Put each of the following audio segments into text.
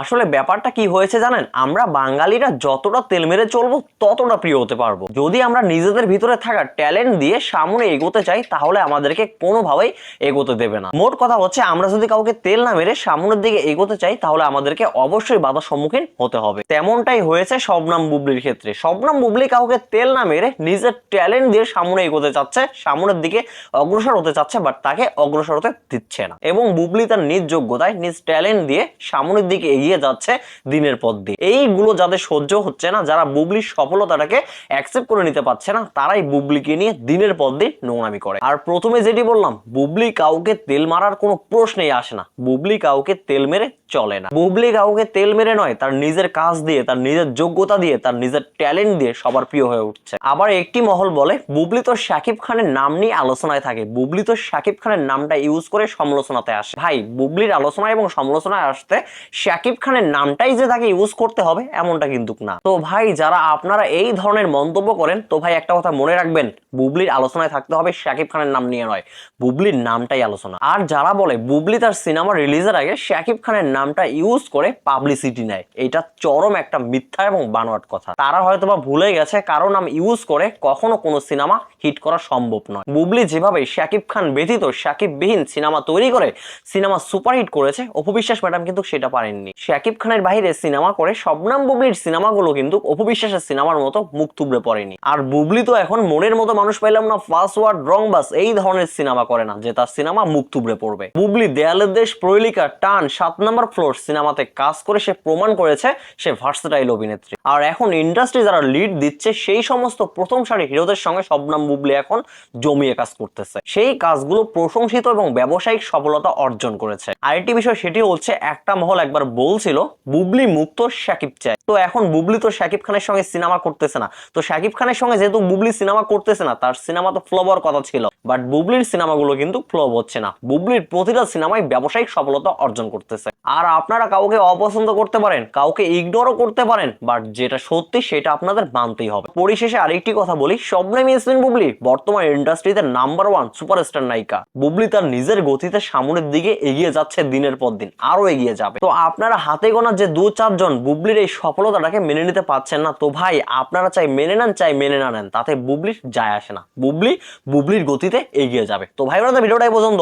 আসলে ব্যাপারটা কি হয়েছে জানেন? আমরা বাঙালিরা যতটা তেল মেরে চলবো, ততটা প্রিয় হতে পারব। যদি আমরা নিজেদের ভিতরে থাকা ট্যালেন্ট দিয়ে সামনে এগোতে চাই, তাহলে আমাদেরকে কোনোভাবেই এগোতে দেবে না। মোট কথা হচ্ছে, আমরা যদি কাউকে তেল না মেরে সামনের দিকে এগোতে চাই, তাহলে আমাদেরকে অবশ্যই বাধার সম্মুখীন হতে হবে। তেমনটাই হয়েছে শবনাম বুবলির ক্ষেত্রে। শবনাম বুবলি কাউকে তেল না মেরে নিজের ট্যালেন্ট দিয়ে সামনে এগোতে চাচ্ছে, সামনের দিকে অগ্রসর হতে চাচ্ছে বাট তাকে অগ্রসর হতে দিচ্ছে না। এবং বুবলি তার নিজ যোগ্যতায়, নিজ ট্যালেন্ট দিয়ে সামনের দিকে এগিয়ে যাচ্ছে দিনের পর দিন এইগুলো যাদের সহ্য হচ্ছে না, যারা বুবলির সফলতাটাকে অ্যাকসেপ্ট করে নিতে পারছে না, তারাই বুবলিকে নিয়ে দিনের পর দিন নোংরামি করে। আর প্রথমে যেটি বললাম, বুবলি কাউকে তেল মারার কোনো প্রশ্নেই আসে না। বুবলি কাউকে তেল মেরে চলে না। বুবলি কাউকে তেল মেরে নয়, তার নিজের কাজ দিয়ে, তার নিজের যোগ্যতা দিয়ে, তার নিজের ট্যালেন্ট দিয়ে সবার প্রিয় হয়ে উঠছে। আবার একটি মহল বলে, বুবলি তো শাকিব খানের নাম নিয়ে আলোচনায় থাকে। বুবলি তো শাকিব খানের নামটা ইউজ করে সমালোচনাতে আসে। ভাই, বুবলির আলোচনা এবং সমালোচনায় আসতে শাকিব খানের নামটাই যে তাকে ইউজ করতে হবে, এমনটা কিন্তু না। তো ভাই, যারা আপনারা এই ধরনের মন্তব্য করেন, তো ভাই একটা কথা মনে রাখবেন, বুবলির আলোচনায় থাকতে হবে শাকিব খানের নাম নিয়ে নয়। বুবলির নামটাই আলোচনা। আর যারা বলে বুবলি তার সিনেমা রিলিজের আগে শাকিব খানের নামটা ইউজ করে পাবলিসিটি নেয়, এটা চরম একটা মিথ্যা এবং বানোয়াট কথা। তারা হয়তো বা ভুলে গেছে, কারও নাম ইউজ করে কখনো কোনো সিনেমা হিট করা সম্ভব নয়। বুবলি যেভাবে শাকিব খান ব্যতীত শাকিব বিহীন সিনেমা তৈরি করে সিনেমা সুপারহিট করেছে অপবিশ্বাস ম্যাডাম কিন্তু সেটা পারেননি। শাকিব খানের বাইরে সিনেমা করে শবনাম বুবলির সিনেমাগুলো কিন্তু অপবিশ্বাসের সিনেমার মতো মুখ তুবড়ে পড়েনি। আর বুবলি তো এখন মনের মতো মানুষ পাইলাম না ফার্স্ট ওয়ার্ড রং বাস এই ধরনের সিনেমা করে না যে তার সিনেমা মুখ তুবড়ে পড়বে। বুবলি, দেয়ালের দেশ প্রহেলিকা টান, সাত নম্বর ফ্লোর সিনেমাতে কাজ করে সে প্রমাণ করেছে সে ভার্সেটাইল অভিনেত্রী। আর এখন ইন্ডাস্ট্রি যারা লিড দিচ্ছে সেই সমস্ত প্রথম সারি হিরোদের সঙ্গে শবনাম বুবলি এখন জমিয়ে কাজ করতেছে। সেই কাজগুলো প্রশংসিত এবং ব্যবসায়িক সফলতা অর্জন করেছে। আরেকটি বিষয় সেটি হচ্ছে, একটা মহল একবার বলছিল বুবলি মুক্ত শাকিব চায়। তো এখন বুবলি তো শাকিব খানের সঙ্গে সিনেমা করতেছে না। তো শাকিব খানের সঙ্গে যেহেতু বুবলি সিনেমা করতেছে না, তার সিনেমা তো ফ্লপ হওয়ার কথা ছিল। বাট বুবলির সিনেমাগুলো কিন্তু ফ্লপ হচ্ছে না। বুবলির প্রতিটা সিনেমায় ব্যবসায়িক সফলতা অর্জন করতেছে। আর আপনারা কাউকে অপছন্দ করতে পারেন, কাউকে ইগনোরও করতে পারেন, বাট যেটা সত্যি সেটা আপনাদের মানতেই হবে। পরিশেষে আরেকটি কথা বলি শবনম ইয়াসমিন বুবলি, বর্তমান ইন্ডাস্ট্রিতে নাম্বার ওয়ান সুপারস্টার নায়িকা। বুবলি তার নিজের গতিতে সামনের দিকে এগিয়ে যাচ্ছে দিনের পর দিন আরও এগিয়ে যাবে। তো আপনারা হাতে গোনা যে দু চারজন বুবলির এই সফলতাটাকে মেনে নিতে পারছেন না, তো ভাই আপনারা চাই মেনে নেন, চাই মেনে না নেন, তাতে বুবলির যায় আসে না। বুবলি বুবলির গতিতে এগিয়ে যাবে। তো ভাই বোনেরা ভিডিওটাই পর্যন্ত।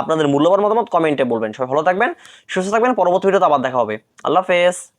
আপনাদের মূল্যবান মতামত কমেন্টে বলবেন। সবাই ভালো থাকবেন, সুস্থ থাকবেন। পরবর্তী ভিডিওতে আবার দেখা হবে। আল্লাহ হাফেজ।